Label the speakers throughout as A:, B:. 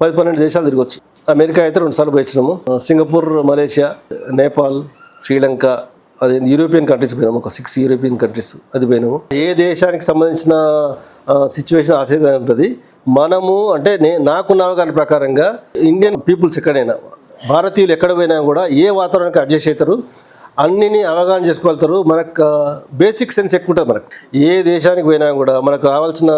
A: పది పన్నెండు దేశాలు తిరగొచ్చు. అమెరికా అయితే రెండుసార్లు పోయినాము పోయించినాము సింగపూర్ మలేషియా నేపాల్ శ్రీలంక అదే యూరోపియన్ కంట్రీస్ పోయినాము. ఒక సిక్స్ యూరోపియన్ కంట్రీస్ అది పోయినాము. ఏ దేశానికి సంబంధించిన సిచ్యువేషన్ ఆశ్చర్యంగా ఉంటుంది. మనము అంటే నే నాకున్న అవగాహన ప్రకారంగా ఇండియన్ పీపుల్స్ ఎక్కడైనా భారతీయులు ఎక్కడ పోయినా కూడా ఏ వాతావరణానికి అడ్జస్ట్ అవుతారు అన్నిని అవగాహన చేసుకోగలుగుతారు. మనకు బేసిక్ సెన్స్ ఎక్కువ ఉంటుంది మనకు. ఏ దేశానికి పోయినా కూడా మనకు రావాల్సిన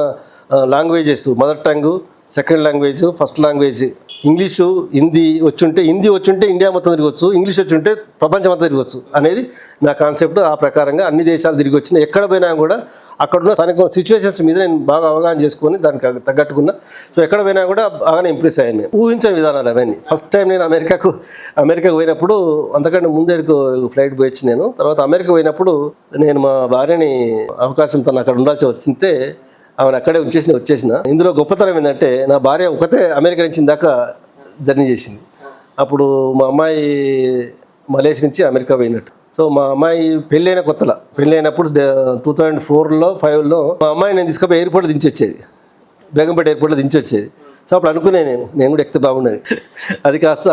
A: languages mother tongue second language first language. English Hindi వచ్చుంటే హిందీ వచ్చుంటే ఇండియా మొత్తం తిరగచ్చు ఇంగ్లీష్ వచ్చుంటే ప్రపంచం అంతా తిరగచ్చు అనేది నా కాన్సెప్ట్ ఆ ప్రకారంగా అన్ని దేశాలు తిరిగి వచ్చిన ఎక్కడ పోయినా కూడా అక్కడున్న స్థానిక సిచ్యువేషన్స్ మీద నేను బాగా అవగాహన చేసుకొని దానికి తగ్గట్టుకున్నా. సో ఎక్కడ పోయినా కూడా బాగానే ఇంప్రెస్ అయ్యాను నేను. విధానాలు అవన్నీ. ఫస్ట్ టైం నేను అమెరికాకు అమెరికాకు పోయినప్పుడు అంతకంటే ముందే ఫ్లైట్ పోయొచ్చు నేను. తర్వాత అమెరికా పోయినప్పుడు నేను మా భార్యని అవకాశం తను అక్కడ ఉండాల్సి వచ్చింటే ఆమెను అక్కడే ఉంచేసిన వచ్చేసిన ఇందులో గొప్పతనం ఏంటంటే నా భార్య ఒకతే అమెరికా నుంచి దాకా జర్నీ చేసింది. అప్పుడు మా అమ్మాయి మలేషియా నుంచి అమెరికా పోయినట్టు. సో మా అమ్మాయి పెళ్ళైన కొత్తల. పెళ్ళైనప్పుడు టూ థౌజండ్ ఫోర్లో ఫైవ్లో మా అమ్మాయి నేను తీసుకుపోయి ఎయిర్పోర్ట్లో దించి వచ్చేది బేగంపేట ఎయిర్పోర్ట్లో దించి వచ్చేది సో అప్పుడు అనుకునే నేను నేను కూడా ఎక్కితే బాగుండేది. అది కాస్త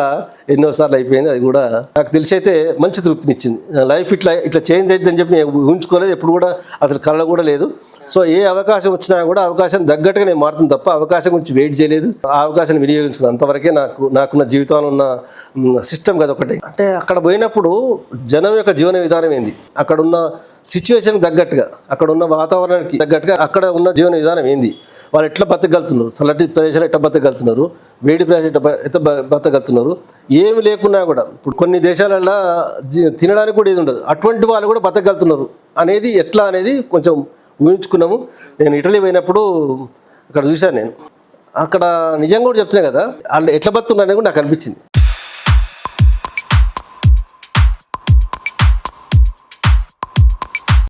A: ఎన్నోసార్లు అయిపోయింది అది కూడా నాకు తెలిసి అయితే మంచి తృప్తినిచ్చింది. లైఫ్ ఇట్లా ఇట్లా చేంజ్ అవుతుందని చెప్పి నేను ఊహించుకోలేదు ఎప్పుడు కూడా అసలు కళ కూడా లేదు. సో ఏ అవకాశం వచ్చినా కూడా అవకాశం తగ్గట్టుగా నేను మారుతుంది తప్ప అవకాశం గురించి వెయిట్ చేయలేదు. ఆ అవకాశాన్ని వినియోగించుకున్నాను. అంతవరకే నాకు నాకున్న జీవితంలో ఉన్న సిస్టమ్ కదా ఒకటి. అంటే అక్కడ పోయినప్పుడు జనం యొక్క జీవన విధానం ఏంది? అక్కడ ఉన్న సిచ్యువేషన్కి తగ్గట్టుగా అక్కడ ఉన్న వాతావరణానికి తగ్గట్టుగా అక్కడ ఉన్న జీవన విధానం ఏంది? వాళ్ళు ఎట్లా బతకగలుగుతున్నారు? చల్లటి ప్రదేశాలు ఎట్లా బతకగలుగుతున్నారు వేడి ప్రదేశాలు ఎట్లా బతకగలుగుతున్నారు ఏమి లేకున్నా కూడా ఇప్పుడు కొన్ని దేశాలలో తినడానికి కూడా ఏది ఉండదు. అటువంటి వాళ్ళు కూడా బతకగలుగుతున్నారు అనేది ఎట్లా అనేది కొంచెం ఊహించుకున్నాము. నేను ఇటలీ పోయినప్పుడు అక్కడ చూశాను నేను. అక్కడ నిజంగా కూడా చెప్తున్నా కదా వాళ్ళు ఎట్లా బతున్నారు అనేది కూడా నాకు అనిపించింది.